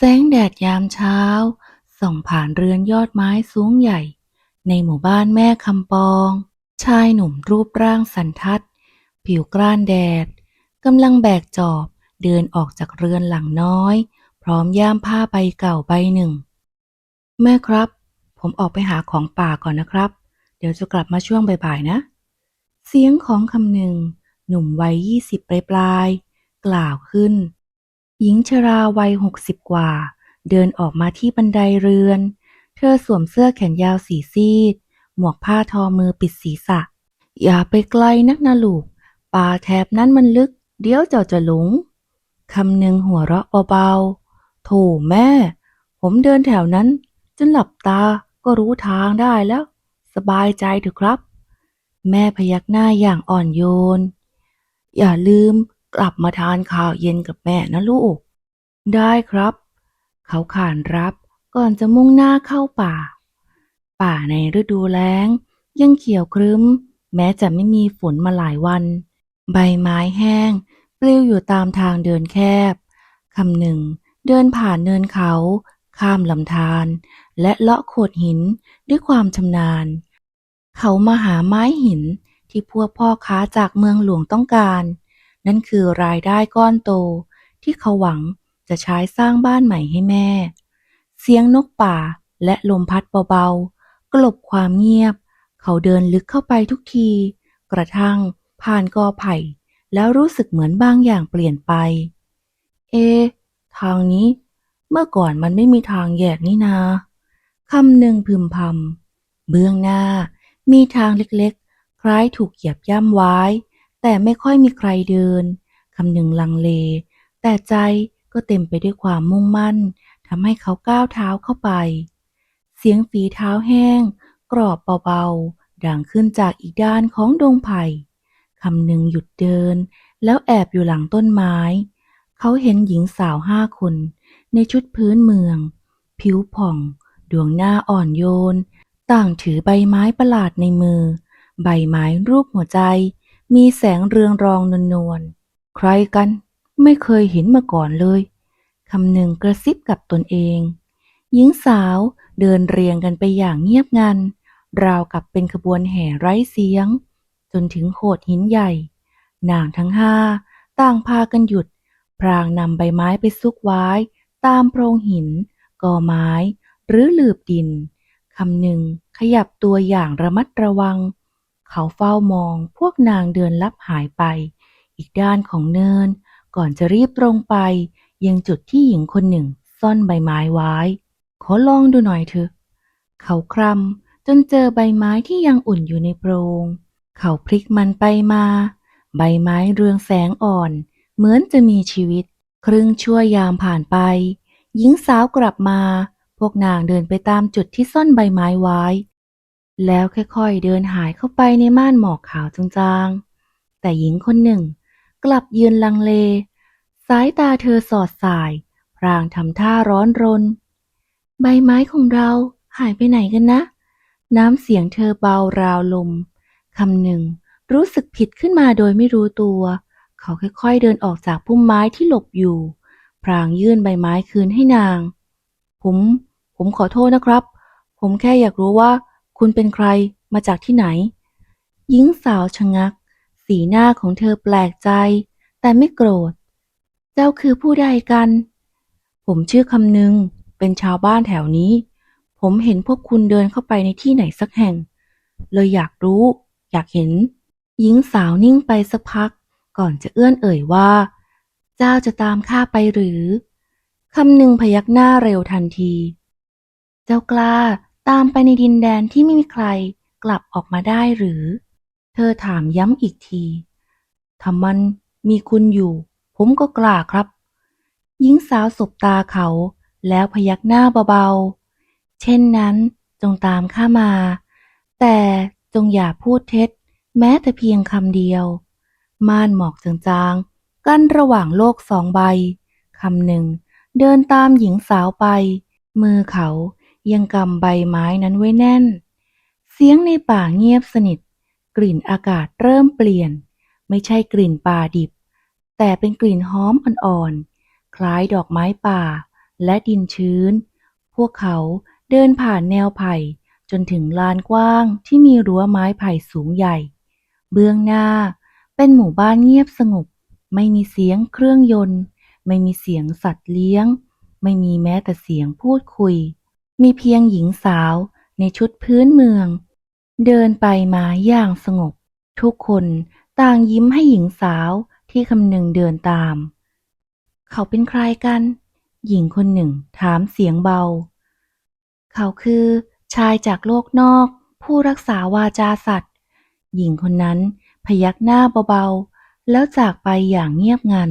แสงแดดยามเช้า ส่องผ่านเรือนยอดไม้สูงใหญ่ ในหมู่บ้านแม่คำปอง ชายหนุ่มรูปร่างสันทัด ผิวกร้านแดดกำลังแบกจอบเดินออกจากเรือนหลังน้อย พร้อมย่ามผ้าใบเก่าใบหนึ่ง แม่ครับ ผมออกไปหาของป่าก่อนนะครับ เดี๋ยวจะกลับมาช่วงบ่ายๆนะ เสียงของคำหนึ่ง หนุ่มวัยยี่สิบปลายๆกล่าวขึ้น หญิงชราวัยหกสิบกว่า เดินออกมาที่บันไดเรือน เธอสวมเสื้อแขนยาวสีซีด หมวกผ้าทอมือปิดศีรษะ อย่าไปไกลนักนะลูก ป่าแถบนั้นมันลึก เดี๋ยวเจ้าจะหลงคำหนึ่งหัวเราะเบาๆ โถแม่ ผมเดินแถวนั้น จนหลับตาก็รู้ทางได้แล้ว สบายใจเถอะครับ แม่พยักหน้าอย่างอ่อนโยน อย่าลืม กลับมาทานข้าวเย็นกับแม่นะลูก ได้ครับ เขาขานรับก่อนจะมุ่งหน้าเข้าป่า ป่าในฤดูแล้ง ยังเขียวครึ้ม แม้จะไม่มีฝนมาหลายวัน ใบไม้แห้งปลิวอยู่ตามทางเดินแคบคำหนึ่ง เดินผ่านเนินเขา ข้ามลำธารและเลาะโขดหินด้วยความชำนาญ เขามาหาไม้หินที่พวกพ่อค้าจากเมืองหลวงต้องการ นั่นคือรายได้ก้อนโต ที่เขาหวังจะใช้สร้างบ้านใหม่ให้แม่ เสียงนกป่าและลมพัดเบาๆ กลบความเงียบ เขาเดินลึกเข้าไปทุกที กระทั่งผ่านกอไผ่ แล้วรู้สึกเหมือนบางอย่างเปลี่ยนไป เอ ทางนี้ เมื่อก่อนมันไม่มีทางแยกนี่นาคำหนึ่งพึมพำเบื้องหน้ามีทางเล็กๆ คล้ายถูกเหยียบย่ำไว้ แต่ไม่ค่อยมีใครเดิน คำหนึ่งลังเล แต่ใจก็เต็มไปด้วยความมุ่งมั่นทำให้เขาก้าวเท้าเข้าไป เสียงฝีเท้าแห้ง กรอบเบาๆ ดังขึ้นจากอีกด้านของดงไผ่คำหนึ่งหยุดเดิน แล้วแอบอยู่หลังต้นไม้ เขาเห็นหญิงสาวห้าคน ในชุดพื้นเมือง ผิวผ่อง ดวงหน้าอ่อนโยน ต่างถือใบไม้ประหลาดในมือ ใบไม้รูปหัวใจ มีแสงเรืองรองนวลๆใครกัน ไม่เคยเห็นมาก่อนเลยคำหนึ่งกระซิบกับตนเอง หญิงสาวเดินเรียงกันไปอย่างเงียบงัน ราวกับเป็นขบวนแห่ไร้เสียง จนถึงโขดหินใหญ่ นางทั้งห้าต่างพากันหยุด พรางนำใบไม้ไปซุกไว้ ตามโพรงหินกอไม้ หรือหลืบดินคำหนึ่งขยับตัวอย่างระมัดระวัง เขาเฝ้ามองพวกนางเดินลับหายไป อีกด้านของเนิน ก่อนจะรีบตรงไป ยังจุดที่หญิงคนหนึ่งซ่อนใบไม้ไว้ ขอลองดูหน่อยเถอะ เขาคลำจนเจอใบไม้ที่ยังอุ่นอยู่ในโพรง เขาพลิกมันไปมา ใบไม้เรืองแสงอ่อน เหมือนจะมีชีวิต ครึ่งชั่วยามผ่านไป หญิงสาวกลับมา พวกนางเดินไปตามจุดที่ซ่อนใบไม้ไว้ แล้วค่อยๆ เดินหายเข้าไปในม่านหมอกขาวจางๆ แต่หญิงคนหนึ่งกลับยืนลังเล สายตาเธอสอดสาย พรางทำท่าร้อนรน ใบไม้ของเราหายไปไหนกันนะ น้ำเสียงเธอเบาราวลมคำหนึ่งรู้สึกผิดขึ้นมาโดยไม่รู้ตัว เขาค่อยๆ เดินออกจากพุ่มไม้ที่หลบอยู่ พรางยื่นใบไม้คืนให้นาง ผม ผมขอโทษนะครับ ผมแค่อยากรู้ว่า คุณเป็นใครมาจากที่ไหน หญิงสาวชะงัก สีหน้าของเธอแปลกใจ แต่ไม่โกรธ เจ้าคือผู้ใดกัน ผมชื่อคำนึง เป็นชาวบ้านแถวนี้ ผมเห็นพวกคุณเดินเข้าไปในที่ไหนสักแห่ง เลยอยากรู้ อยากเห็น หญิงสาวนิ่งไปสักพัก ก่อนจะเอื้อนเอ่ยว่า เจ้าจะตามข้าไปหรือคำหนึ่งพยักหน้าเร็วทันที เจ้ากล้า ตามไปในดินแดนที่ไม่มีใครกลับออกมาได้หรือ เธอถามย้ำอีกทีถ้ามันมีคุณอยู่ ผมก็กล้าครับ หญิงสาวสบตาเขาแล้วพยักหน้าเบาๆ เช่นนั้นจงตามข้ามา แต่จงอย่าพูดเท็จ แม้แต่เพียงคำเดียว ม่านหมอกจางๆ กั้นระหว่างโลกสองใบคำหนึ่งเดินตามหญิงสาวไป มือเขา ยังกำใบไม้นั้นไว้แน่น เสียงในป่าเงียบสนิท กลิ่นอากาศเริ่มเปลี่ยน ไม่ใช่กลิ่นป่าดิบ แต่เป็นกลิ่นหอมอ่อนๆ คล้ายดอกไม้ป่าและดินชื้น พวกเขาเดินผ่านแนวไผ่จนถึงลานกว้างที่มีรั้วไม้ไผ่สูงใหญ่ เบื้องหน้าเป็นหมู่บ้านเงียบสงบ ไม่มีเสียงเครื่องยนต์ ไม่มีเสียงสัตว์เลี้ยง ไม่มีแม้แต่เสียงพูดคุย มีเพียงหญิงสาวในชุดพื้นเมือง เดินไปมาอย่างสงบ ทุกคนต่างยิ้มให้หญิงสาวที่คำนึงเดินตาม เขาเป็นใครกัน หญิงคนหนึ่งถามเสียงเบา เขาคือชายจากโลกนอก ผู้รักษาวาจาสัตว์ หญิงคนนั้นพยักหน้าเบาๆ แล้วจากไปอย่างเงียบงัน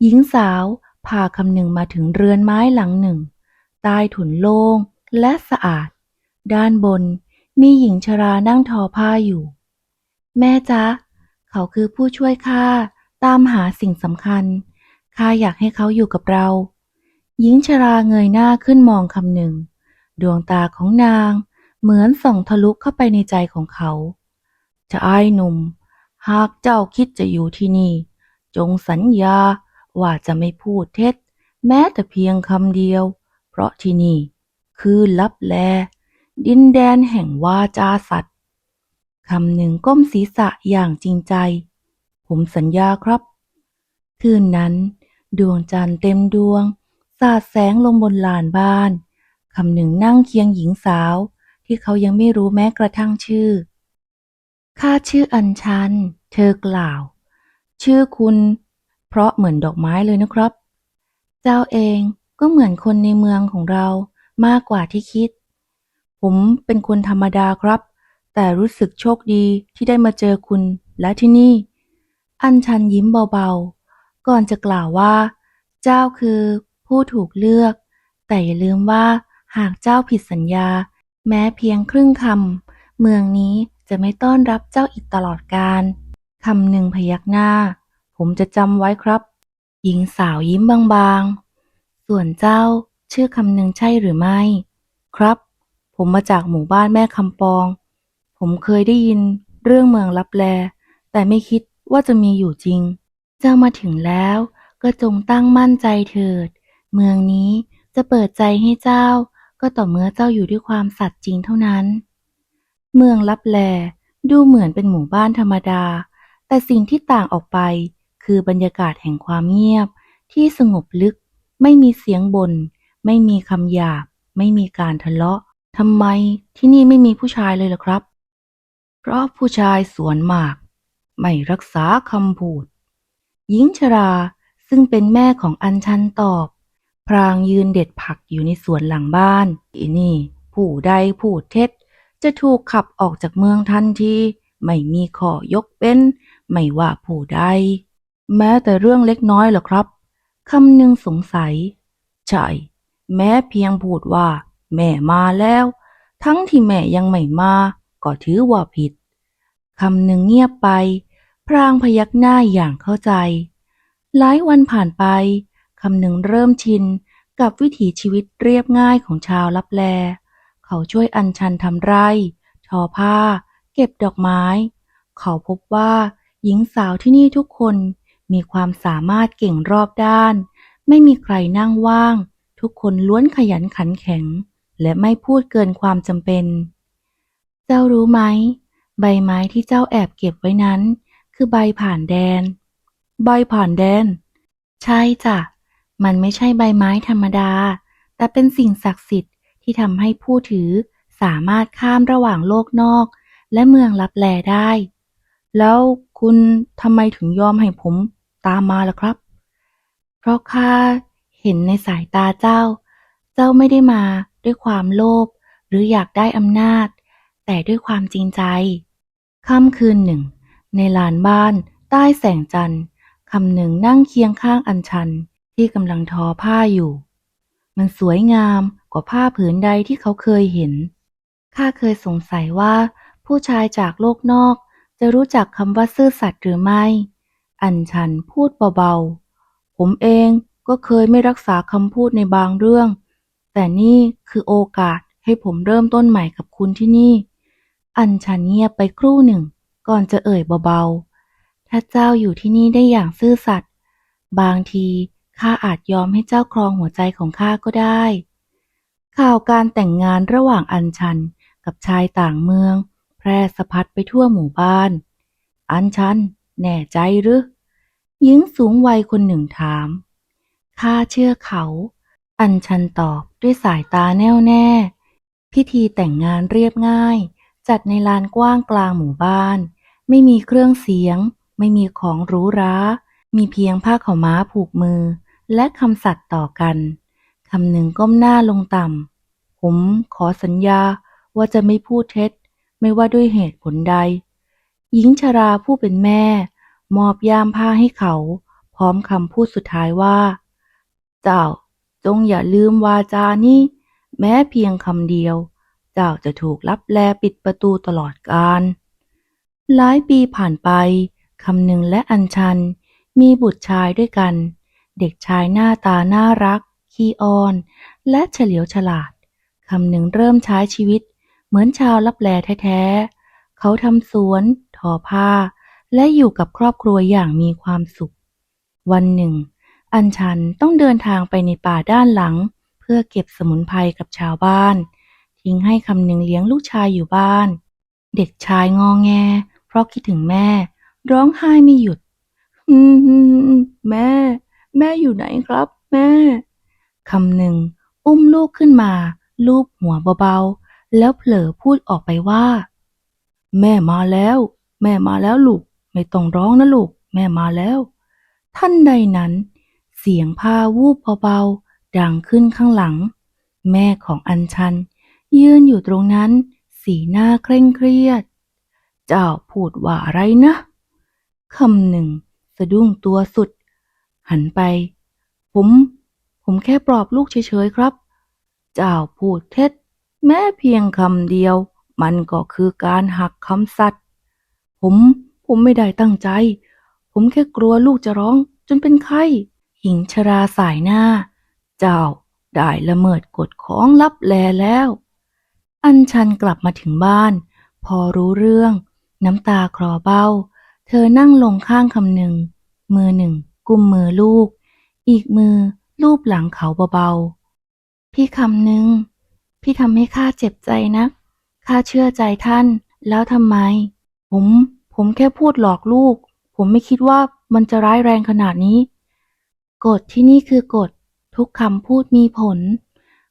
หญิงสาวพาคำหนึ่งมาถึงเรือนไม้หลังหนึ่ง ใต้ถุนโล่งและสะอาด ด้านบนมีหญิงชรานั่งทอผ้าอยู่ แม่จ๊ะ เขาคือผู้ช่วยข้าตามหาสิ่งสำคัญ ข้าอยากให้เขาอยู่กับเรา หญิงชราเงยหน้าขึ้นมองคำหนึ่ง ดวงตาของนางเหมือนส่องทะลุเข้าไปในใจของเขา จะอ้ายหนุ่ม หากเจ้าคิดจะอยู่ที่นี่ จงสัญญาว่าจะไม่พูดเท็จ แม้แต่เพียงคำเดียว เพราะที่นี่คือลับแล ดินแดนแห่งวาจาสัตว์คำหนึ่งก้มศีรษะอย่างจริงใจ ผมสัญญาครับ คืนนั้น ดวงจันทร์เต็มดวง สาดแสงลงบนลานบ้านคำหนึ่งนั่งเคียงหญิงสาวที่เขายังไม่รู้แม้กระทั่งชื่อ ข้าชื่ออัญชัน เธอกล่าว ชื่อคุณ เพราะเหมือนดอกไม้เลยนะครับ เจ้าเอง ก็เหมือนคนในเมืองของเรามากกว่าที่คิด ผมเป็นคนธรรมดาครับ แต่รู้สึกโชคดีที่ได้มาเจอคุณและที่นี่ อัญชันยิ้มเบาๆ ก่อนจะกล่าวว่า เจ้าคือผู้ถูกเลือก แต่อย่าลืมว่าหากเจ้าผิดสัญญา แม้เพียงครึ่งคำเมืองนี้จะไม่ต้อนรับเจ้าอีกตลอดกาลคำหนึ่งพยักหน้า ผมจะจำไว้ครับ หญิงสาวยิ้มบางๆ ส่วนเจ้า ชื่อคำหนึ่งใช่หรือไม่ ครับ ผมมาจากหมู่บ้านแม่คำปอง ผมเคยได้ยินเรื่องเมืองลับแล แต่ไม่คิดว่าจะมีอยู่จริง เจ้ามาถึงแล้วก็จงตั้งมั่นใจเถิด เมืองนี้จะเปิดใจให้เจ้า ก็ต่อเมื่อเจ้าอยู่ด้วยความสัตย์จริงเท่านั้น เมืองลับแลดูเหมือนเป็นหมู่บ้านธรรมดา แต่สิ่งที่ต่างออกไปคือบรรยากาศแห่งความเงียบที่สงบลึก ไม่มีเสียงบน่นไม่มีคำหยาบ ไม่มีการทะเลาะทำไมที่นี่ไม่มีผู้ชายเลยล่ะครับ เพราะผู้ชายสวนมาก ไม่รักษาคำพูด หญิงชราซึ่งเป็นแม่ของอัญชันตอบ พรางยืนเด็ดผักอยู่ในสวนหลังบ้านอีนี่ ผู้ใดพูดเท็จ จะถูกขับออกจากเมืองทันทีไม่มีข้อยกเป็นไม่ว่าผู้ใด แม้แต่เรื่องเล็กน้อยหรอครับ คำหนึ่งสงสัย ใช่ แม้เพียงพูดว่า แม่มาแล้ว ทั้งที่แม่ยังไม่มา ก็ถือว่าผิด คำหนึ่งเงียบไป พรางพยักหน้าอย่างเข้าใจ หลายวันผ่านไป คำหนึ่งเริ่มชินกับวิถีชีวิตเรียบง่ายของชาวลับแล เขาช่วยอัญชันทำไร่ ทอผ้า เก็บดอกไม้ เขาพบว่าหญิงสาวที่นี่ทุกคน มีความสามารถเก่งรอบด้าน ไม่มีใครนั่งว่าง ทุกคนล้วนขยันขันแข็ง และไม่พูดเกินความจำเป็น เจ้ารู้ไหม ใบไม้ที่เจ้าแอบเก็บไว้นั้น คือใบผ่านแดน ใบผ่านแดน ใช่จ้ะ มันไม่ใช่ใบไม้ธรรมดา แต่เป็นสิ่งศักดิ์สิทธิ์ที่ทำให้ผู้ถือสามารถข้ามระหว่างโลกนอก และเมืองลับแลได้ แล้วคุณทำไมถึงยอมให้ผมตามมาล่ะครับ เพราะข้าเห็นในสายตาเจ้า เจ้าไม่ได้มาด้วยความโลภหรืออยากได้อำนาจ แต่ด้วยความจริงใจ ค่ำคืนหนึ่ง ในลานบ้าน ใต้แสงจันทร์คำหนึ่งนั่งเคียงข้างอัญชันที่กำลังทอผ้าอยู่ มันสวยงามกว่าผ้าผืนใดที่เขาเคยเห็น ข้าเคยสงสัยว่าผู้ชายจากโลกนอก จะรู้จักคำว่าซื่อสัตย์หรือไม่ อัญชันพูดเบาๆ ผมเองก็เคยไม่รักษาคำพูดในบางเรื่อง แต่นี่คือโอกาสให้ผมเริ่มต้นใหม่กับคุณที่นี่ อัญชันเงียบไปครู่หนึ่ง ก่อนจะเอ่ยเบาๆ ถ้าเจ้าอยู่ที่นี่ได้อย่างซื่อสัตย์ บางทีข้าอาจยอมให้เจ้าครองหัวใจของข้าก็ได้ ข่าวการแต่งงานระหว่างอัญชันกับชายต่างเมือง แพร่สะพัดไปทั่วหมู่บ้าน อัญชัน แน่ใจหรือ หญิงสูงวัยคนหนึ่งถาม ข้าเชื่อเขา อัญชันตอบด้วยสายตาแน่วแน่ พิธีแต่งงานเรียบง่าย จัดในลานกว้างกลางหมู่บ้าน ไม่มีเครื่องเสียง ไม่มีของหรูหรา มีเพียงผ้าขาวม้าผูกมือ และคำสัตย์ต่อกันคำหนึ่งก้มหน้าลงต่ำผมขอสัญญาว่าจะไม่พูดเท็จ ไม่ว่าด้วยเหตุผลใด หญิงชราผู้เป็นแม่ มอบย่ามผ้าให้เขา พร้อมคำพูดสุดท้ายว่า เจ้าจงอย่าลืมวาจานี้ แม้เพียงคำเดียว เจ้าจะถูกลับแลปิดประตูตลอดกาลหลายปีผ่านไปคำหนึ่งและอัญชัน มีบุตรชายด้วยกัน เด็กชายหน้าตาน่ารัก ขี้อ้อน และเฉลียวฉลาด คำหนึ่งเริ่มใช้ชีวิต เหมือนชาวลับแลแท้ๆ เขาทำสวน ทอผ้า และอยู่กับครอบครัวอย่างมีความสุข วันหนึ่ง อัญชันต้องเดินทางไปในป่าด้านหลัง เพื่อเก็บสมุนไพรกับชาวบ้าน ทิ้งให้คำหนึ่งเลี้ยงลูกชายอยู่บ้าน เด็กชายงอแง เพราะคิดถึงแม่ ร้องไห้ไม่หยุดอืมแม่ แม่อยู่ไหนครับ แม่คำหนึ่งอุ้มลูกขึ้นมา ลูบหัวเบาๆ แล้วเผลอพูดออกไปว่า แม่มาแล้ว แม่มาแล้วลูก ไม่ต้องร้องนะลูก แม่มาแล้ว ท่านใดนั้น เสียงผ้าวูบเบาๆดังขึ้นข้างหลัง แม่ของอัญชัน ยืนอยู่ตรงนั้น สีหน้าเคร่งเครียด เจ้าพูดว่าอะไรนะคำหนึ่ง สะดุ้งตัวสุด หันไป ผม ผมแค่ปลอบลูกเฉยๆครับ เจ้าพูดเท็จ แม้เพียงคำเดียว มันก็คือการหักคำสัตย์ผมผมไม่ได้ตั้งใจ ผมแค่กลัวลูกจะร้องจนเป็นไข้หญิงชราสายหน้า เจ้าได้ละเมิดกฎของลับแลแล้ว อัญชันกลับมาถึงบ้าน พอรู้เรื่อง น้ำตาคลอเบ้า เธอนั่งลงข้างคำหนึ่ง มือหนึ่ง กุมมือลูก อีกมือลูบหลังเขาเบาๆ พี่คำหนึ่ง พี่ทำให้ข้าเจ็บใจนะข้าเชื่อใจท่าน แล้วทำไม ผม ผมแค่พูดหลอกลูก ผมไม่คิดว่ามันจะร้ายแรงขนาดนี้ กฎที่นี่คือกฎ ทุกคำพูดมีผล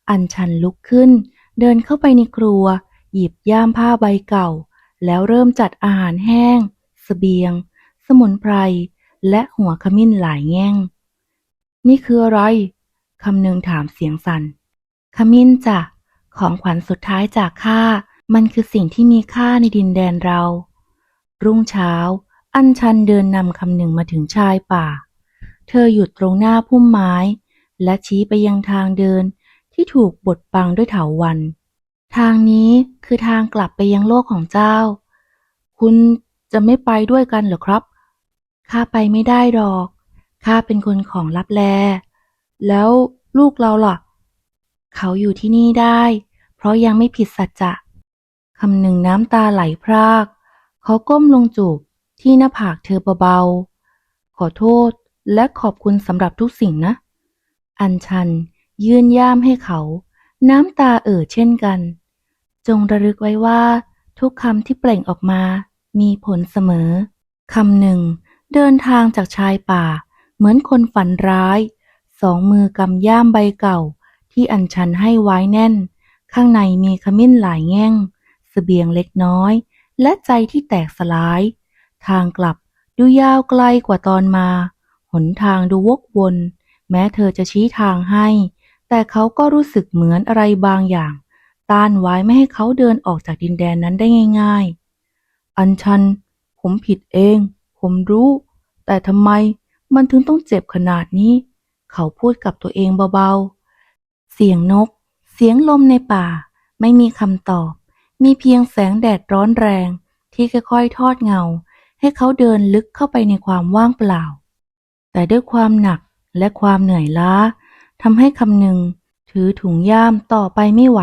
อัญชันลุกขึ้น เดินเข้าไปในครัว หยิบย่ามผ้าใบเก่า แล้วเริ่มจัดอาหารแห้งสเสบียง สมุนไพร และหัวขมิ้นหลายแง่ง นี่คืออะไร คำหนึ่งถามเสียงสัน่น ขมิ้นจ้ะ ของขวัญสุดท้ายจากข้า มันคือสิ่งที่มีค่าในดินแดนเรา รุ่งเช้า อัญชันเดินนำคำหนึ่งมาถึงชายป่า เธอหยุดตรงหน้าพุ่มไม้ และชี้ไปยังทางเดินที่ถูกบดบังด้วยเถาวัน ทางนี้คือทางกลับไปยังโลกของเจ้า คุณจะไม่ไปด้วยกันเหรอครับ ข้าไปไม่ได้ดอก ข้าเป็นคนของลับแล แล้วลูกเราล่ะ เขาอยู่ที่นี่ได้ เพราะยังไม่ผิดสัจจะคำหนึ่งน้ำตาไหลพราก เขาก้มลงจูบที่หน้าผากเธอเบาๆ ขอโทษและขอบคุณสำหรับทุกสิ่งนะ อัญชันยื่นย่ามให้เขา น้ำตาเอ่อเช่นกัน จงระลึกไว้ว่า ทุกคำที่เปล่งออกมา มีผลเสมอคำหนึ่ง เดินทางจากชายป่า เหมือนคนฝันร้าย สองมือกำย่ามใบเก่า ที่อัญชันให้ไว้แน่น ข้างในมีขมิ้นหลายแง่งเสบียงเล็กน้อย และใจที่แตกสลาย ทางกลับดูยาวไกลกว่าตอนมา หนทางดูวกวน แม้เธอจะชี้ทางให้ แต่เขาก็รู้สึกเหมือนอะไรบางอย่าง ต้านไว้ไม่ให้เขาเดินออกจากดินแดนนั้นได้ง่าย ๆ อัญชัน ผมผิดเอง ผมรู้ แต่ทำไมมันถึงต้องเจ็บขนาดนี้ เขาพูดกับตัวเองเบาๆ เสียงนก เสียงลมในป่า ไม่มีคำตอบ มีเพียงแสงแดดร้อนแรง ที่ค่อยๆทอดเงา ให้เขาเดินลึกเข้าไปในความว่างเปล่า แต่ด้วยความหนักและความเหนื่อยล้าทำให้คำหนึ่ง ถือถุงย่ามต่อไปไม่ไหว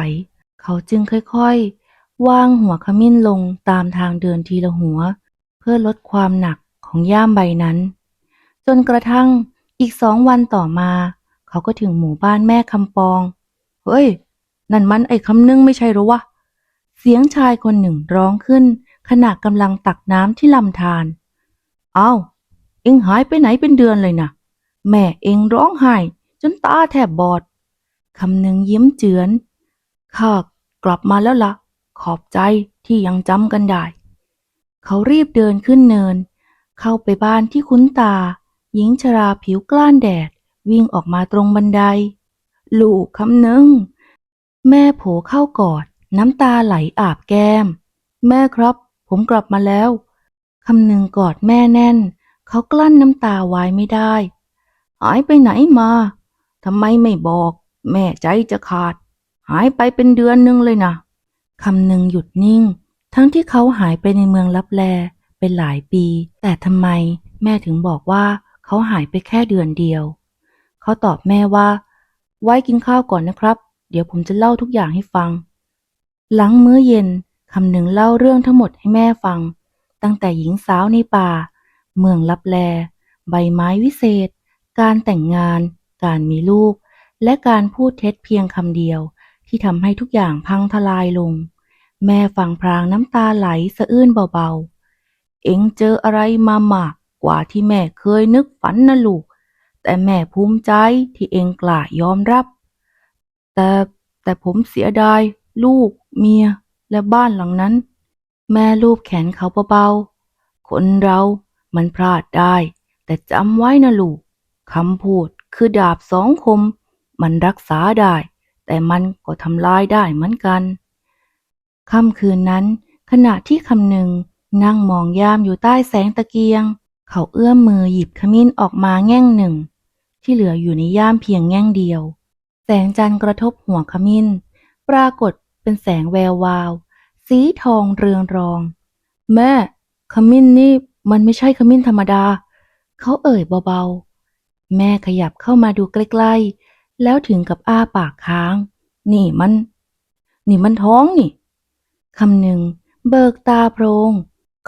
เขาจึงค่อยๆวางหัวขมิ้นลงตามทางเดินทีละหัว เพื่อลดความหนักของย่ามใบนั้น จนกระทั่งอีกสองวันต่อมา เขาก็ถึงหมู่บ้านแม่คำปอง เฮ้ย นั่นมันไอ้คำนึงไม่ใช่หรอวะ เสียงชายคนหนึ่งร้องขึ้น ขณะกำลังตักน้ำที่ลำธารเอ้า เอ็งหายไปไหนเป็นเดือนเลยนะแม่เอ็งร้องไห้จนตาแทบบอดคำหนึ่งยิ้มเจือนข้ากลับมาแล้วละ่ะ ขอบใจที่ยังจำกันได้ เขารีบเดินขึ้นเนิน เข้าไปบ้านที่คุ้นตา หญิงชราผิวกล้านแดด วิ่งออกมาตรงบันได ลูกคำหนึ่งแม่โผเข้ากอด น้ำตาไหลอาบแก้ม แม่ครับ ผมกลับมาแล้วคำหนึ่งกอดแม่แน่น เขากลั้นน้ำตาไว้ไม่ได้ หายไปไหนมาทำไมไม่บอก แม่ใจจะขาด หายไปเป็นเดือนหนึงเลยนะคำหนึ่งหยุดนิ่ง ทั้งที่เขาหายไปในเมืองลับแลเป็นหลายปี แต่ทำไมแม่ถึงบอกว่าเขาหายไปแค่เดือนเดียว เขาตอบแม่ว่า ไว้กินข้าวก่อนนะครับ เดี๋ยวผมจะเล่าทุกอย่างให้ฟัง หลังมื้อเย็นคำหนึ่งเล่าเรื่องทั้งหมดให้แม่ฟัง ตั้งแต่หญิงสาวในป่า เมืองลับแล ใบไม้วิเศษ การแต่งงาน การมีลูก และการพูดเท็จเพียงคำเดียว ที่ทำให้ทุกอย่างพังทลายลง แม่ฟังพรางน้ำตาไหลสะอื้นเบาๆ เอ็งเจออะไรมามากกว่าที่แม่เคยนึกฝันนะลูก แต่แม่ภูมิใจที่เองกล้ายอมรับ แต่แต่ผมเสียดาย ลูก เมีย และบ้านหลังนั้น แม่ลูบแขนเขาเบาๆ คนเรามันพลาดได้ แต่จำไว้นะลูกคำพูดคือดาบสองคม มันรักษาได้ แต่มันก็ทำลายได้เหมือนกันค่ำคืนนั้น ขณะที่คำหนึ่งนั่งมองยามอยู่ใต้แสงตะเกียง เขาเอื้อมมือหยิบขมิ้นออกมาแง่งหนึ่ง ที่เหลืออยู่ในย่ามเพียงแง่งเดียว แสงจันทร์กระทบหัวขมิ้น ปรากฏเป็นแสงแวววาว สีทองเรืองรอง แม่ ขมิ้นนี่มันไม่ใช่ขมิ้นธรรมดา เขาเอ่ยเบาๆ แม่ขยับเข้ามาดูใกล้ๆ แล้วถึงกับอ้าปากค้าง นี่มัน นี่มันท้องนี่คำหนึ่ง เบิกตาโพรง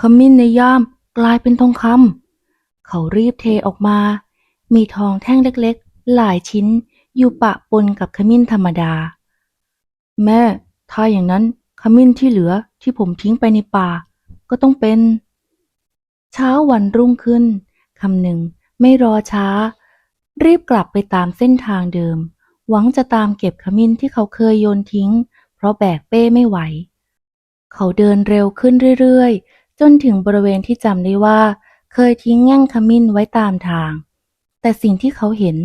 ขมิ้นในย่ามกลายเป็นทองคำ เขารีบเทออกมา มีทองแท่งเล็กๆ หลายชิ้นอยู่ปะปนกับขมิ้นธรรมดา แม่ ถ้าอย่างนั้นขมิ้นที่เหลือที่ผมทิ้งไปในป่า ก็ต้องเป็น เช้าวันรุ่งขึ้นคำหนึ่งไม่รอช้า รีบกลับไปตามเส้นทางเดิม หวังจะตามเก็บขมิ้นที่เขาเคยโยนทิ้ง เพราะแบกเป้ไม่ไหว เขาเดินเร็วขึ้นเรื่อยๆ จนถึงบริเวณที่จำได้ว่า เคยทิ้งแง่งขมิ้นไว้ตามทาง แต่สิ่งที่เขาเห็น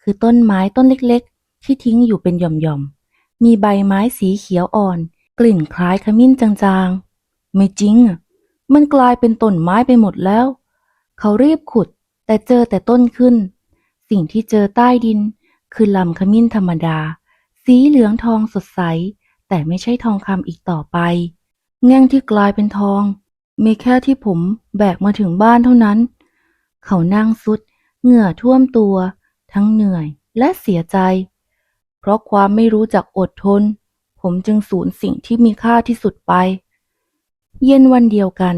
คือต้นไม้ต้นเล็กๆ ที่ทิ้งอยู่เป็นหย่อมๆ มีใบไม้สีเขียวอ่อน กลิ่นคล้ายขมิ้นจางๆ ไม่จริงอะมันกลายเป็นต้นไม้ไปหมดแล้ว เขารีบขุดแต่เจอแต่ต้นขึ้น สิ่งที่เจอใต้ดิน คือลำขมิ้นธรรมดา สีเหลืองทองสดใส แต่ไม่ใช่ทองคำอีกต่อไป แง่งที่กลายเป็นทอง มีแค่ที่ผมแบกมาถึงบ้านเท่านั้น เขานั่งสุด เหงื่อท่วมตัว ทั้งเหนื่อยและเสียใจ เพราะความไม่รู้จักอดทน ผมจึงสูญสิ่งที่มีค่าที่สุดไป เย็นวันเดียวกัน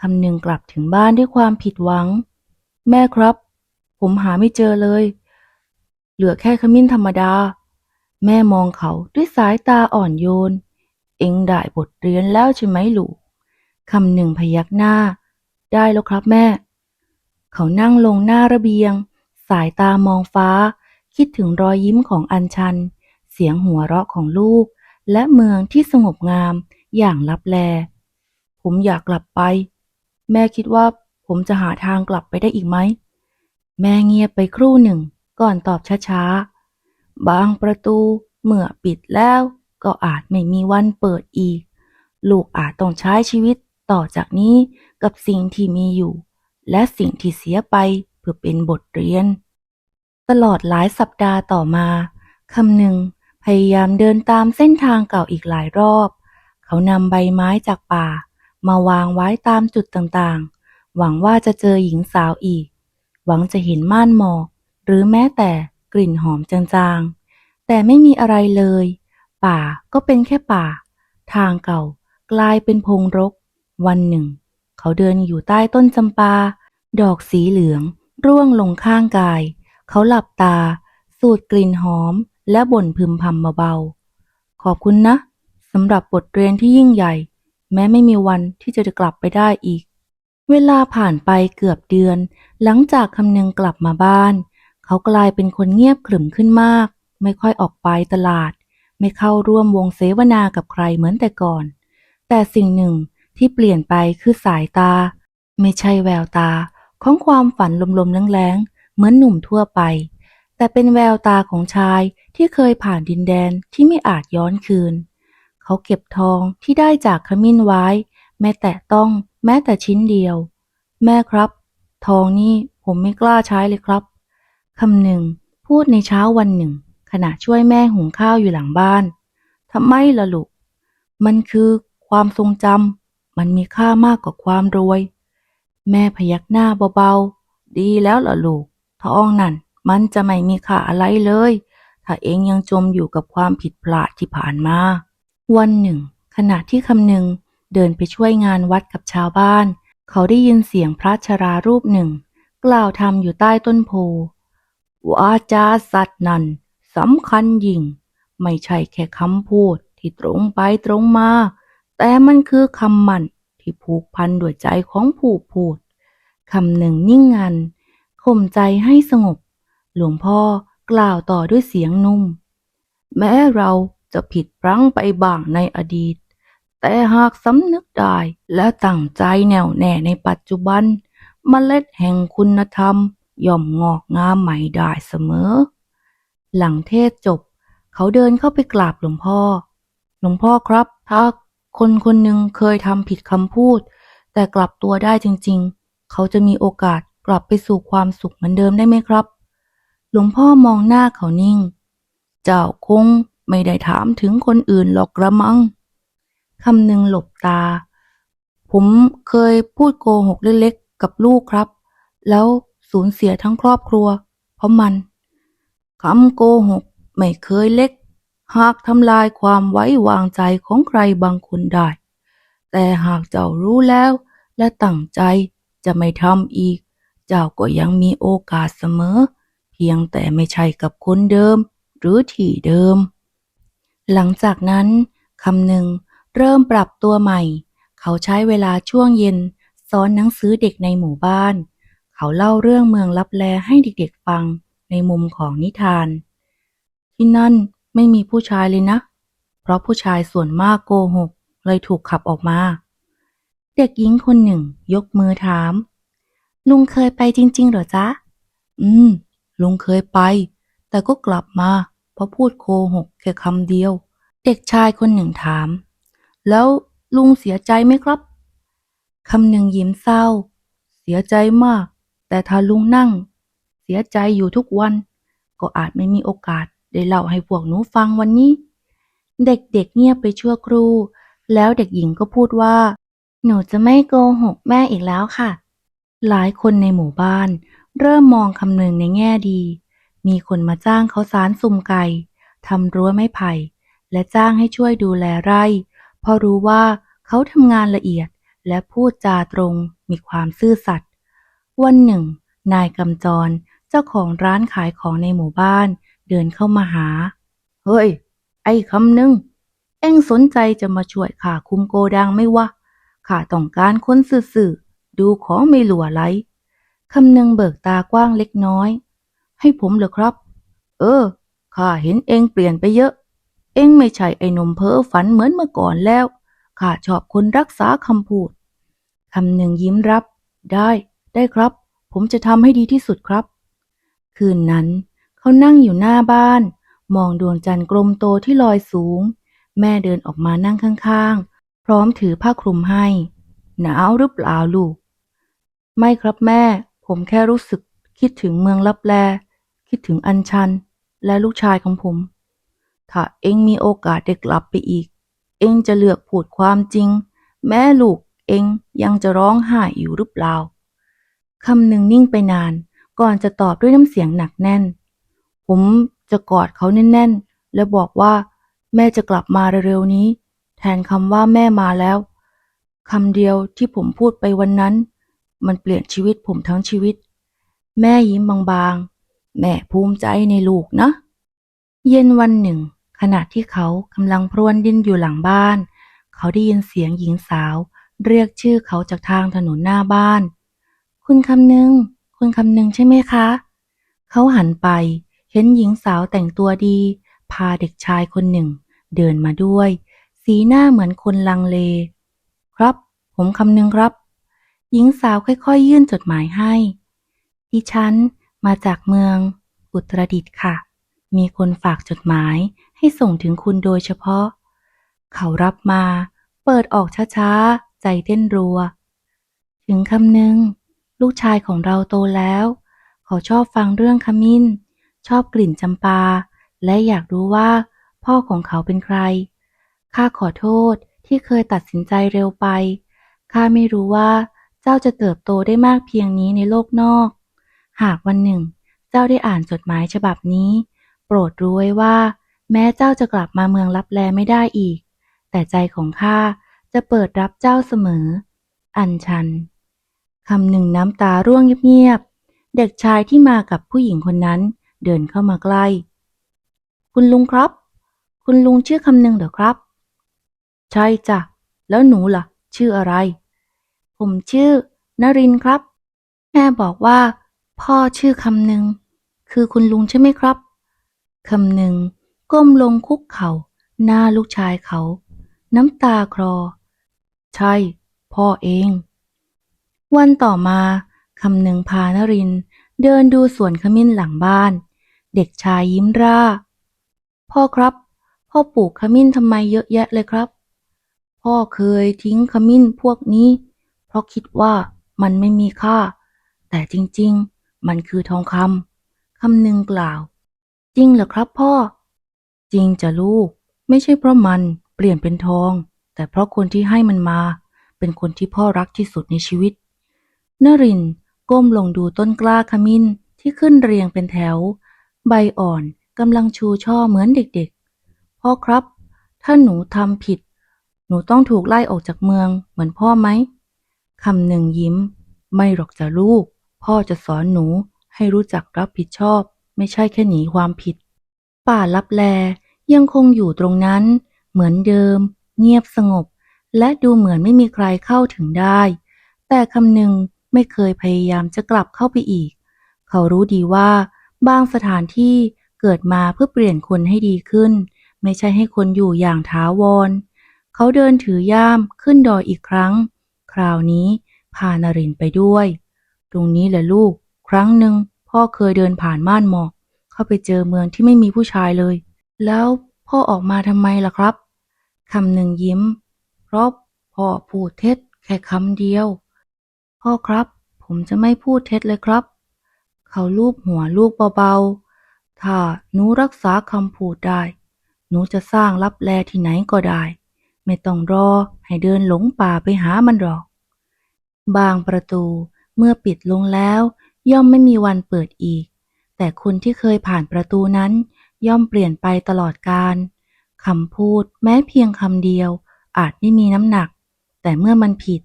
คำหนึ่งกลับถึงบ้านด้วยความผิดหวัง แม่ครับ ผมหาไม่เจอเลย เหลือแค่ขมิ้นธรรมดา แม่มองเขาด้วยสายตาอ่อนโยน เอ็งได้บทเรียนแล้วใช่ไหมลูก คำหนึ่งพยักหน้า ได้แล้วครับแม่ เขานั่งลงหน้าระเบียง สายตามองฟ้า คิดถึงรอยยิ้มของอัญชัน เสียงหัวเราะของลูก และเมืองที่สงบงามอย่างลับแล ผมอยากกลับไป แม่คิดว่าผมจะหาทางกลับไปได้อีกไหม แม่เงียบไปครู่หนึ่ง ก่อนตอบช้าๆ บางประตูเมื่อปิดแล้ว ก็อาจไม่มีวันเปิดอีก ลูกอาจต้องใช้ชีวิต ต่อจากนี้กับสิ่งที่มีอยู่ และสิ่งที่เสียไปเพื่อเป็นบทเรียน ตลอดหลายสัปดาห์ต่อมาคำหนึ่งพยายามเดินตามเส้นทางเก่าอีกหลายรอบ เขานำใบไม้จากป่า มาวางไว้ตามจุดต่างๆ หวังว่าจะเจอหญิงสาวอีก หวังจะเห็นม่านหมอก หรือแม้แต่กลิ่นหอมจางๆ แต่ไม่มีอะไรเลย ป่าก็เป็นแค่ป่า ทางเก่ากลายเป็นพงรก วันหนึ่ง เขาเดินอยู่ใต้ต้นจำปา ดอกสีเหลือง ร่วงลงข้างกาย เขาหลับตา สูดกลิ่นหอม และบ่นพึมพำเบาๆขอบคุณนะสำหรับบทเรียนที่ยิ่งใหญ่ แม้ไม่มีวันที่จะกลับไปได้อีก เวลาผ่านไปเกือบเดือน หลังจากคำนึงกลับมาบ้าน เขากลายเป็นคนเงียบขรึมขึ้นมาก ไม่ค่อยออกไปตลาด ไม่เข้าร่วมวงเสวนากับใครเหมือนแต่ก่อน แต่สิ่งหนึ่ง ที่เปลี่ยนไปคือสายตา ไม่ใช่แววตาของความฝันลมๆแรงๆเหมือนหนุ่มทั่วไป แต่เป็นแววตาของชายที่เคยผ่านดินแดนที่ไม่อาจย้อนคืน เขาเก็บทองที่ได้จากขมิ้นไว้ แม้แต่ต้องแม้แต่ชิ้นเดียว แม่ครับ ทองนี่ผมไม่กล้าใช้เลยครับคำหนึ่ง พูดในเช้าวันหนึ่ง ขณะช่วยแม่หุงข้าวอยู่หลังบ้านทำไมล่ะลูกมันคือความทรงจำ มันมีค่ามากกว่าความรวย แม่พยักหน้าเบาๆ ดีแล้วล่ะลูกทองนั่น มันจะไม่มีค่าอะไรเลย ถ้าเองยังจมอยู่กับความผิดพลาดที่ผ่านมา วันหนึ่ง ขณะที่คำหนึ่งเดินไปช่วยงานวัดกับชาวบ้าน เขาได้ยินเสียงพระชรารูปหนึ่ง กล่าวธรรมอยู่ใต้ต้นโพวาจาสัตว์นั้นสำคัญยิ่ง ไม่ใช่แค่คำพูดที่ตรงไปตรงมา แต่มันคือคำมันที่ผูกพันด้วยใจของผู้พูดคำหนึ่งนิ่งงันข่มใจให้สงบ หลวงพ่อกล่าวต่อด้วยเสียงนุ่ม แม้เราจะผิดพลั้งไปบ้างในอดีต แต่หากสำนึกได้และตั้งใจแน่วแน่ในปัจจุบันเมล็ดแห่งคุณธรรมย่อมงอกงามใหม่ได้เสมอ หลังเทศจบ เขาเดินเข้าไปกราบหลวงพ่อ หลวงพ่อครับ ถ้า คนคนหนึ่งเคยทำผิดคำพูด แต่กลับตัวได้จริงๆ เขาจะมีโอกาสกลับไปสู่ความสุขเหมือนเดิมได้ไหมครับ หลวงพ่อมองหน้าเขานิ่ง เจ้าคงไม่ได้ถามถึงคนอื่นหรอกกระมังคำหนึ่งหลบตา ผมเคยพูดโกหกเล็กๆกับลูกครับ แล้วสูญเสียทั้งครอบครัว เพราะมันคำโกหกไม่เคยเล็ก หากทำลายความไว้วางใจของใครบางคนได้ แต่หากเจ้ารู้แล้ว และตั้งใจจะไม่ทำอีก เจ้าก็ยังมีโอกาสเสมอ เพียงแต่ไม่ใช่กับคนเดิม หรือที่เดิม หลังจากนั้นคำหนึ่งเริ่มปรับตัวใหม่ เขาใช้เวลาช่วงเย็นสอนหนังสือเด็กในหมู่บ้าน เขาเล่าเรื่องเมืองลับแลให้เด็กๆฟังในมุมของนิทาน ที่นั่น ไม่มีผู้ชายเลยนะ เพราะผู้ชายส่วนมากโกหก เลยถูกขับออกมา เด็กหญิงคนหนึ่ง ยกมือถาม ลุงเคยไปจริงๆเหรอจ๊ะ อืม ลุงเคยไป แต่ก็กลับมา เพราะพูดโกหกแค่คำเดียว เด็กชายคนหนึ่งถาม แล้วลุงเสียใจไหมครับคำหนึ่งยิ้มเศร้า เสียใจมาก แต่ถ้าลุงนั่ง เสียใจอยู่ทุกวัน ก็อาจไม่มีโอกาส ได้เล่าให้พวกหนูฟังวันนี้ เด็กๆเงียบไปชั่วครู่ แล้วเด็กหญิงก็พูดว่า หนูจะไม่โกหกแม่อีกแล้วค่ะ หลายคนในหมู่บ้าน เริ่มมองคำนึงในแง่ดี มีคนมาจ้างเขาสารสุ่มไก่ทำรั้วไม้ไผ่ และจ้างให้ช่วยดูแลไร่ เพราะรู้ว่าเขาทำงานละเอียดและพูดจาตรงมีความซื่อสัตย์วันหนึ่ง นายกำจรเจ้าของร้านขายของในหมู่บ้าน เดินเข้ามาหา เฮ้ย ไอ้คำนึง เอ็งสนใจจะมาช่วยข้าคุมโกดังไม่วะข้าต้องการคนซื่อๆดูของไม่หลัวไหลคำนึงเบิกตากว้างเล็กน้อย ให้ผมเหรอครับ เออข้าเห็นเอ็งเปลี่ยนไปเยอะ เอ็งไม่ใช่ไอ้นมเพ้อฝันเหมือนเมื่อก่อนแล้วข้าชอบคนรักษาคำพูดคำหนึ่งยิ้มรับ ได้ ได้ครับ ผมจะทำให้ดีที่สุดครับ คืนนั้น เขานั่งอยู่หน้าบ้าน มองดวงจันทร์กลมโตที่ลอยสูง แม่เดินออกมานั่งข้างๆ พร้อมถือผ้าคลุมให้ หนาวหรือเปล่าลูก ไม่ครับแม่ ผมแค่รู้สึกคิดถึงเมืองลับแล คิดถึงอัญชัน และลูกชายของผม ถ้าเอ็งมีโอกาสได้กลับไปอีก เอ็งจะเลือกพูดความจริง แม่ลูกเอ็งยังจะร้องไห้อยู่หรือเปล่าคำหนึ่งนิ่งไปนาน ก่อนจะตอบด้วยน้ำเสียงหนักแน่น ผมจะกอดเขาแน่นๆ และบอกว่า แม่จะกลับมาเร็วๆนี้ แทนคำว่าแม่มาแล้วคำเดียวที่ผมพูดไปวันนั้น มันเปลี่ยนชีวิตผมทั้งชีวิต แม่ยิ้มบางๆ แม่ภูมิใจในลูกนะ เย็นวันหนึ่ง ขณะที่เขากำลังพรวนดินอยู่หลังบ้าน เขาได้ยินเสียงหญิงสาว เรียกชื่อเขาจากทางถนนหน้าบ้าน คุณคำนึง คุณคำนึงใช่ไหมคะ เขาหันไป เห็นหญิงสาวแต่งตัวดี พาเด็กชายคนหนึ่ง เดินมาด้วย สีหน้าเหมือนคนลังเล ครับ ผมคำนึงครับ หญิงสาวค่อยๆยื่นจดหมายให้ ดิฉันมาจากเมือง อุตรดิตถ์ค่ะ มีคนฝากจดหมายให้ส่งถึงคุณโดยเฉพาะ เขารับมา เปิดออกช้าๆ ใจเต้นรัว ถึงคำนึง ลูกชายของเราโตแล้ว เขาชอบฟังเรื่องขมิ้น ชอบกลิ่นจำปา และอยากรู้ว่า พ่อของเขาเป็นใคร ข้าขอโทษที่เคยตัดสินใจเร็วไป ข้าไม่รู้ว่า เจ้าจะเติบโตได้มากเพียงนี้ในโลกนอก หากวันหนึ่ง เจ้าได้อ่านจดหมายฉบับนี้ โปรดรู้ไว้ว่า แม้เจ้าจะกลับมาเมืองลับแลไม่ได้อีก แต่ใจของข้าจะเปิดรับเจ้าเสมอ อัญชันคำหนึ่งน้ำตาร่วงเงียบๆ เด็กชายที่มากับผู้หญิงคนนั้น เดินเข้ามาใกล้ คุณลุงครับ คุณลุงชื่อคำหนึ่งเหรอครับ ใช่จ้ะ แล้วหนูล่ะ ชื่ออะไร ผมชื่อนรินครับ แม่บอกว่า พ่อชื่อคำหนึ่งคือคุณลุงใช่ไหมครับคำหนึ่งก้มลงคุกเข่าหน้าลูกชายเขา น้ำตาคลอ ใช่ พ่อเอง วันต่อมาคำหนึ่งพานรินเดินดูสวนขมิ้นหลังบ้าน เด็กชายยิ้มร่า พ่อครับ พ่อปลูกขมิ้นทำไมเยอะแยะเลยครับ พ่อเคยทิ้งขมิ้นพวกนี้ เพราะคิดว่ามันไม่มีค่า แต่จริงๆ มันคือทองคำคำหนึ่งกล่าว จริงเหรอครับพ่อ จริงจะลูก ไม่ใช่เพราะมันเปลี่ยนเป็นทอง แต่เพราะคนที่ให้มันมา เป็นคนที่พ่อรักที่สุดในชีวิตนรินก้มลงดูต้นกล้าขมิ้นที่ขึ้นเรียงเป็นแถว ใบอ่อนกำลังชูช่อเหมือนเด็กๆ พ่อครับ ถ้าหนูทำผิด หนูต้องถูกไล่ออกจากเมืองเหมือนพ่อไหมคำหนึ่งยิ้ม ไม่หรอกจ้ะลูก พ่อจะสอนหนูให้รู้จักรับผิดชอบ ไม่ใช่แค่หนีความผิด ป่าลับแลยังคงอยู่ตรงนั้น เหมือนเดิม เงียบสงบ และดูเหมือนไม่มีใครเข้าถึงได้ แต่คำหนึ่งไม่เคยพยายามจะกลับเข้าไปอีก เขารู้ดีว่า บางสถานที่เกิดมาเพื่อเปลี่ยนคนให้ดีขึ้น ไม่ใช่ให้คนอยู่อย่างถาวร เขาเดินถือย่ามขึ้นดอยอีกครั้ง คราวนี้พานารินไปด้วย ตรงนี้แหละลูก ครั้งหนึ่งพ่อเคยเดินผ่านม่านหมอก เข้าไปเจอเมืองที่ไม่มีผู้ชายเลย แล้วพ่อออกมาทำไมล่ะครับคำหนึ่งยิ้ม เพราะพ่อพูดเท็จแค่คำเดียว พ่อครับ ผมจะไม่พูดเท็จเลยครับ เขาลูบหัวลูกเบาๆ ถ้าหนูรักษาคำพูดได้ หนูจะสร้างรับแลที่ไหนก็ได้ ไม่ต้องรอให้เดินหลงป่าไปหามันหรอก บางประตูเมื่อปิดลงแล้ว ย่อมไม่มีวันเปิดอีก แต่คนที่เคยผ่านประตูนั้น ย่อมเปลี่ยนไปตลอดกาลคำพูดแม้เพียงคำเดียว อาจไม่มีน้ำหนัก แต่เมื่อมันผิด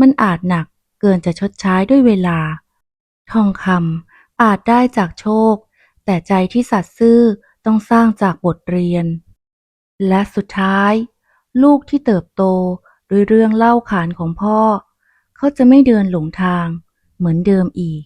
มันอาจหนักเกินจะชดใช้ด้วยเวลา ทองคำ อาจได้จากโชค แต่ใจที่สัตย์ซื่อต้องสร้างจากบทเรียน และสุดท้าย ลูกที่เติบโตด้วยเรื่องเล่าขานของพ่อ เขาจะไม่เดินหลงทางเหมือนเดิมอีก